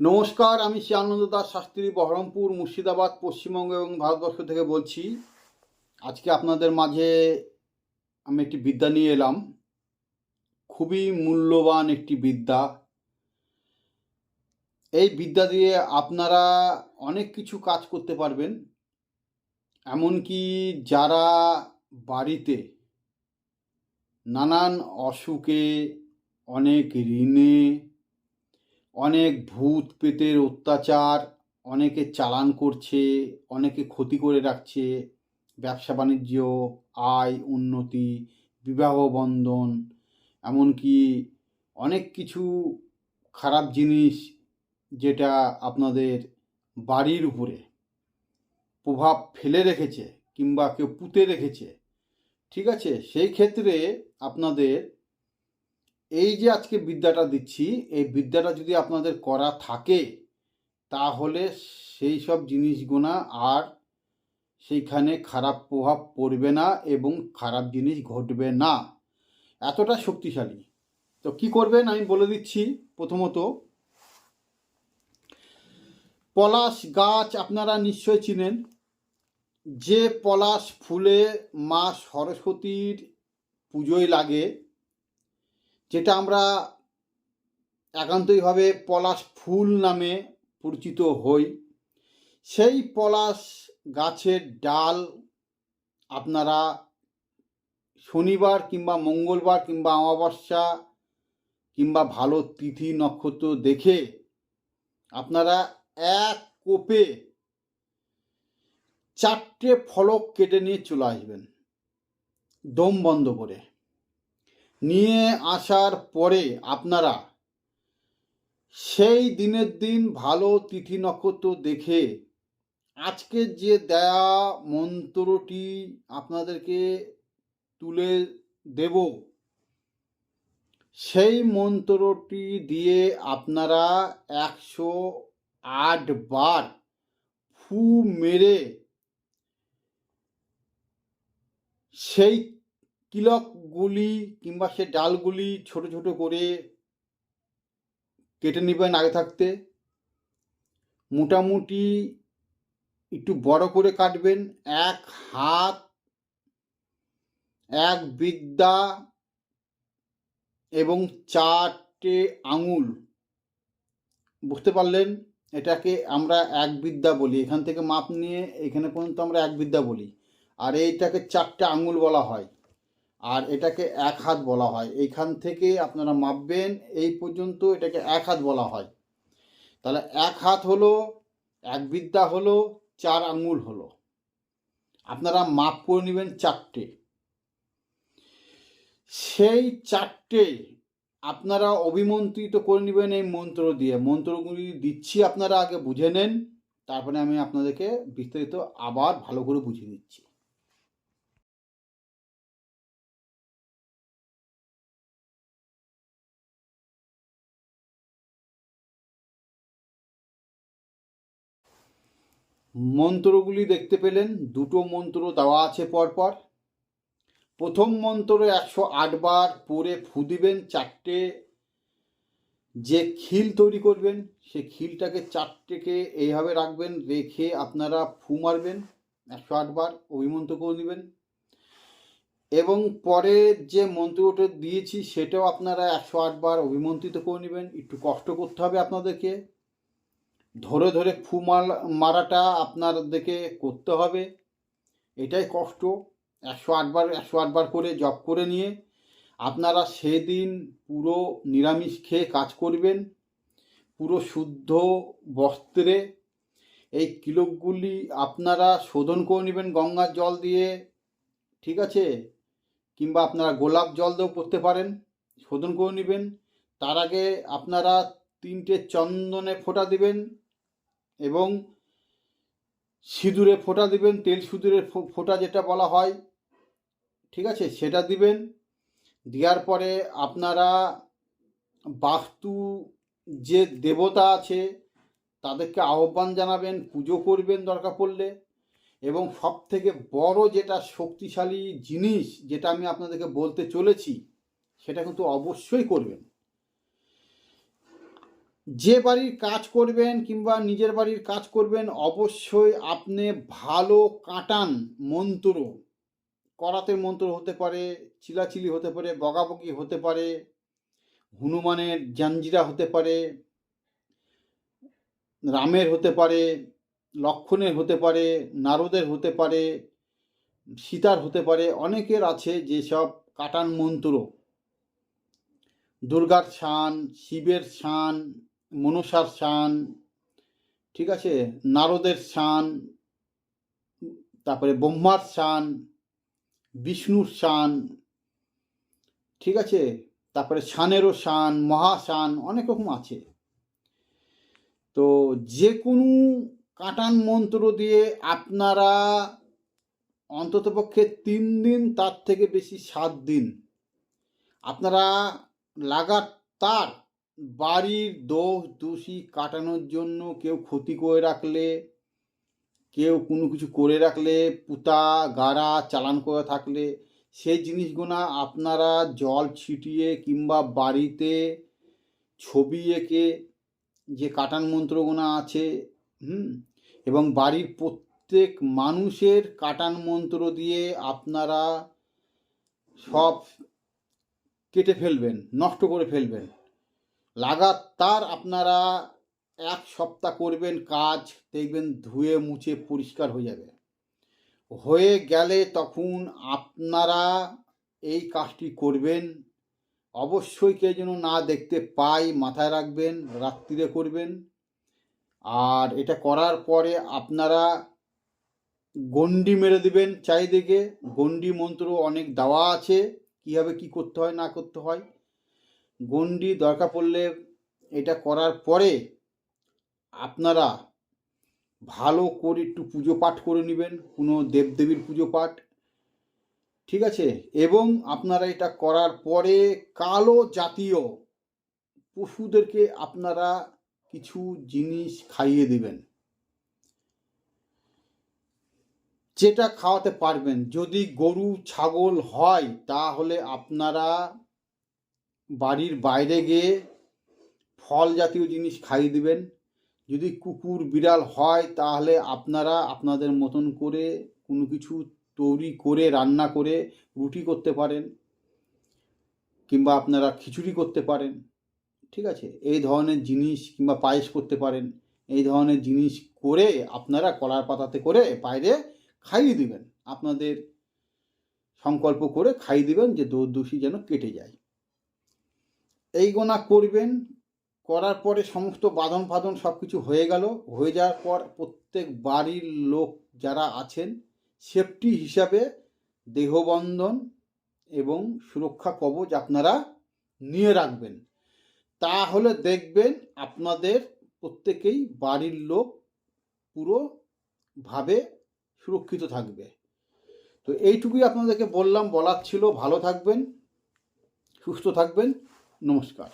নমস্কার, আমি শ্রী দাস শাস্ত্রী, বহরমপুর, মুর্শিদাবাদ, পশ্চিমবঙ্গ এবং ভারতবর্ষ থেকে বলছি। আজকে আপনাদের মাঝে আমি একটি বিদ্যা নিয়ে এলাম। খুবই মূল্যবান একটি বিদ্যা। এই বিদ্যা দিয়ে আপনারা অনেক কিছু কাজ করতে পারবেন। এমনকি যারা বাড়িতে নানান অসুখে, অনেক ঋণে অনেক ভূত পেতের অত্যাচার, অনেকে চালান করছে, অনেকে ক্ষতি করে রাখছে, ব্যবসা বাণিজ্য, আয়, উন্নতি, বিবাহ বন্ধন, এমনকি অনেক কিছু খারাপ জিনিস যেটা আপনাদের বাড়ির উপরে প্রভাব ফেলে রেখেছে কিংবা কেউ পুঁতে রেখেছে। ঠিক আছে? সেই ক্ষেত্রে আপনাদের এই যে আজকে বিদ্যাটা দিচ্ছি, এই বিদ্যাটা যদি আপনাদের করা থাকে, তাহলে সেই সব জিনিসগুনা আর সেইখানে খারাপ প্রভাব পড়বে না এবং খারাপ জিনিস ঘটবে না। এতটা শক্তিশালী। তো কি করবেন আমি বলে দিচ্ছি প্রথমত। পলাশ গাছ আপনারা নিশ্চয় চিনেন। যে পলাশ ফুলে মা সরস্বতীর পুজোয় লাগে যেটা আমরা একান্তইভাবে পলাশ ফুল নামে পরিচিত হই। সেই পলাশ গাছের ডাল আপনারা শনিবার কিংবা মঙ্গলবার কিংবা অমাবস্যা কিংবা ভালো তিথি নক্ষত্র দেখে আপনারা এক কোপে চারটে ফলক কেটে নিয়ে চলে আসবেন। দম বন্ধ করে। নিয়ে আসার পরে আপনারা সেই দিনের দিন ভালো তিথি নক্ষত্র দেখে আজকে যে দেয়া মন্ত্রটি আপনাদেরকে তুলে দেব, সেই মন্ত্রটি দিয়ে আপনারা একশো আট বার ফু মেরে সেই কিলকগুলি কিংবা সে ডালগুলি ছোট ছোট করে কেটে নেবেন আগে থাকতে। মোটামুটি একটু বড় করে কাটবেন। এক হাত, এক বিদ্যা এবং চারটে আঙুল। বুঝতে পারলেন? এটাকে আমরা এক বিদ্যা বলি। এখান থেকে মাপ নিয়ে এখানে পর্যন্ত আমরা এক বিদ্যা বলি। আর এইটাকে চারটে আঙুল বলা হয়। আর এটাকে এক হাত বলা হয়। এইখান থেকে আপনারা মাপবেন, এই পর্যন্ত এটাকে এক হাত বলা হয়। তাহলে এক হাত হলো, এক বিদ্যা হলো, চার আঙুল হলো। আপনারা মাপ করে নেবেন চারটে। সেই চারটে আপনারা অভিমন্ত্রিত করে নেবেন এই মন্ত্র দিয়ে। মন্ত্রগুলি দিচ্ছি আপনারা, আগে বুঝে নেন। তারপরে আমি আপনাদেরকে বিস্তারিত আবার ভালো করে বুঝিয়ে দিচ্ছি। মন্ত্রগুলি দেখতে পেলেন, দুটো মন্ত্র দেওয়া আছে পরপর। প্রথম মন্ত্র একশো আটবার পরে ফু দিবেন চারটে। যে খিল তৈরি করবেন, সে খিলটাকে চারটেকে এইভাবে রাখবেন, রেখে আপনারা ফু মারবেন একশো আটবার অভিমন্ত্র করে নেবেন এবং পরে যে মন্ত্রটা দিয়েছি, সেটাও আপনারা একশো আটবার অভিমন্ত্রিত করে নেবেন। একটু কষ্ট করতে হবে আপনাদেরকে। ধরে ধরে মাল, মারাটা আপনাদেরকে করতে হবে। এটাই কষ্ট। একশো আটবার একশো আটবার করে জব করে নিয়ে আপনারা সেদিন পুরো নিরামিষ খেয়ে কাজ করবেন। পুরো শুদ্ধ বস্ত্রে এই কিলোগুলি আপনারা শোধন করে নেবেন গঙ্গার জল দিয়ে, ঠিক আছে? কিংবা আপনারা গোলাপ জল দিয়েও করতে পারেন, শোধন করে নেবেন। তার আগে আপনারা তিনটে চন্দনে ফোঁটা দিবেন। এবং সিঁদুরে ফোঁটা দিবেন, তেল সিঁদুরের ফোঁটা যেটা বলা হয়, ঠিক আছে? সেটা দিবেন। দেওয়ার পরে আপনারা বাস্তু যে দেবতা আছে, তাদেরকে আহ্বান জানাবেন, পুজো করবেন দরকার পড়লে। এবং সব থেকে বড় যেটা শক্তিশালী জিনিস যেটা আমি আপনাদেরকে বলতে চলেছি, সেটা কিন্তু অবশ্যই করবেন। যে বাড়ির কাজ করবেন কিংবা নিজের বাড়ির কাজ করবেন, অবশ্যই আপনি ভালো কাটান মন্ত্র। করাতে মন্ত্র হতে পারে, চিলাচিলি হতে পারে বগাবগি হতে পারে, হনুমানের জাঞ্জিরা হতে পারে, রামের হতে পারে, লক্ষণের হতে পারে, নারদের হতে পারে, সীতার হতে পারে, অনেকের আছে যেসব কাটান মন্ত্র। দুর্গার শান, শিবের শান মনসার শান, ঠিক আছে? নারদের শান, তারপরে ব্রহ্মার শান, বিষ্ণুর শান, ঠিক আছে? তারপরে শানেরও শান মহাশান অনেক রকম আছে। তো যে কোনো কাটান মন্ত্র দিয়ে আপনারা অন্ততপক্ষে তিন দিন, তার থেকে বেশি সাত দিন। আপনারা লাগাতার বাড়ির দোষ দোষী কাটানোর জন্য কেউ ক্ষতি করে রাখলে, কেউ কোনো কিছু করে রাখলে, পুতা, গাড়া চালান করে থাকলে, সেই জিনিসগুলো আপনারা জল ছিটিয়ে কিংবা বাড়িতে ছবি এঁকে যে কাটান মন্ত্রগুলো আছে, হুম, এবং বাড়ির প্রত্যেক মানুষের কাটান মন্ত্র দিয়ে আপনারা সব কেটে ফেলবেন, নষ্ট করে ফেলবেন। লাগাতার আপনারা এক সপ্তাহ করবেন কাজ, দেখবেন ধুয়ে মুছে পরিষ্কার হয়ে যাবে। হয়ে গেলে তখন আপনারা এই কাজটি করবেন। অবশ্যই কেউ যেন না দেখতে পাই মাথায় রাখবেন রাত্রিরে করবেন। আর এটা করার পরে আপনারা গন্ডি মেরে দেবেন চারিদিকে। গন্ডি মন্ত্র অনেক দেওয়া আছে, কীভাবে কি করতে হয়, না করতে হয়। গন্ডি দরকার পড়লে এটা করার পরে আপনারা ভালো করে একটু পুজো পাঠ করে নেবেন, কোনো দেবদেবীর পুজো পাঠ। ঠিক আছে? এবং আপনারা এটা করার পরে কালো জাতীয় পশুদেরকে আপনারা কিছু জিনিস খাইয়ে দিবেন। যেটা খাওয়াতে পারবেন। যদি গরু, ছাগল হয়, তাহলে আপনারা বাড়ির বাইরে গিয়ে ফল জাতীয় জিনিস খাইয়ে দিবেন। যদি কুকুর, বিড়াল হয়, তাহলে আপনারা আপনাদের মতন করে কোনো কিছু তৈরি করে, রান্না করে রুটি করতে পারেন কিংবা আপনারা খিচুড়ি করতে পারেন। ঠিক আছে? এই ধরনের জিনিস কিংবা পায়েস করতে পারেন। এই ধরনের জিনিস করে আপনারা কলার পাতাতে করে বাইরে খাইয়ে দিবেন। আপনাদের সংকল্প করে খাইয়ে দিবেন যে দোষ দোষী যেন কেটে যায়। এই গোনা করবেন, করার পরে সমস্ত বাঁধন ফাদন সব কিছু হয়ে গেল। হয়ে যাওয়ার পর প্রত্যেক বাড়ির লোক যারা আছেন সেফটি হিসাবে দেহবন্ধন এবং সুরক্ষা কবচ আপনারা নিয়ে রাখবেন। তাহলে দেখবেন আপনাদের প্রত্যেকেই বাড়ির লোক পুরোভাবে সুরক্ষিত থাকবে। তো এইটুকুই আপনাদেরকে বললাম, বলার ছিল। ভালো থাকবেন, সুস্থ থাকবেন। নমস্কার